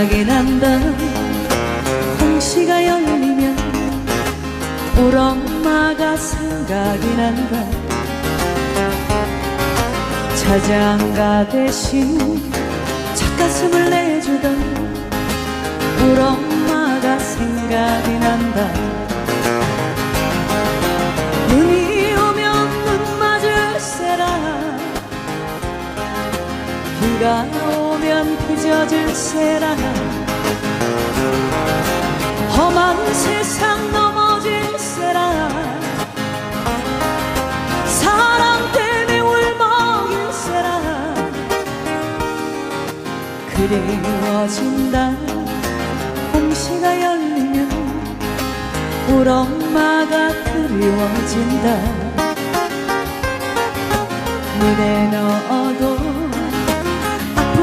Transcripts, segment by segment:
생각이 난다. 홍시가 열리면 우리 엄마가 생각이 난다. 자장가 대신 찻가슴을 내주던 우리 엄마가 생각이 난다 비가 오면 빚어질세라 험한 세상 넘어질세라 사랑 때문에 울먹일세라 그리워진다. 홍시가 열리면 우리 엄마가 그리워진다. 눈에 넣어도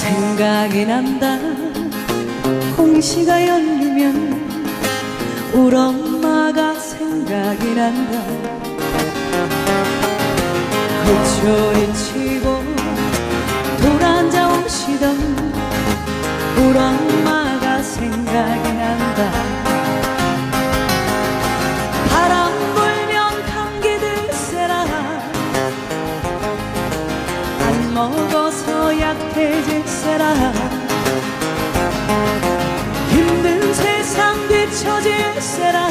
생각이 난다. 홍시가 열리면 우리 엄마가 생각이 난다. 헛소리 치고 돌아앉아 오시던 우리 엄마가 생각이 난다 먹어서 약해질 세라 힘든 세상 뒤처질 세라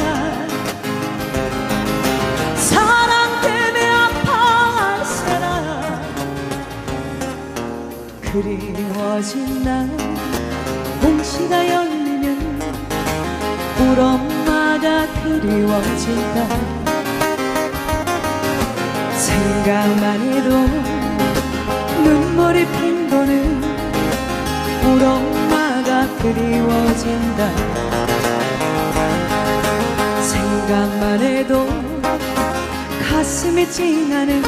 사랑 때문에 아파할 세라 그리워진 날 홍시가 열리면 우리 엄마가 그리워진다 생각만 해도 눈물이 핀 그리워진다. 생각만 해도 가슴이 찡하는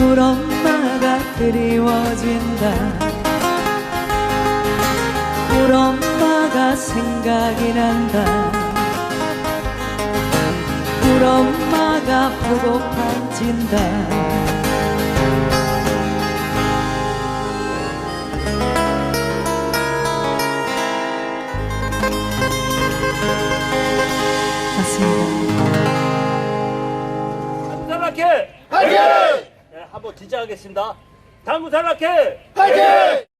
우리 엄마가 그리워진다. 우리 엄마가 생각이 난다. 우리 엄마가 맞습니다. 탈락해! 파이팅! 네, 한번 진짜 하겠습니다. 당구 탈락해! 파이팅!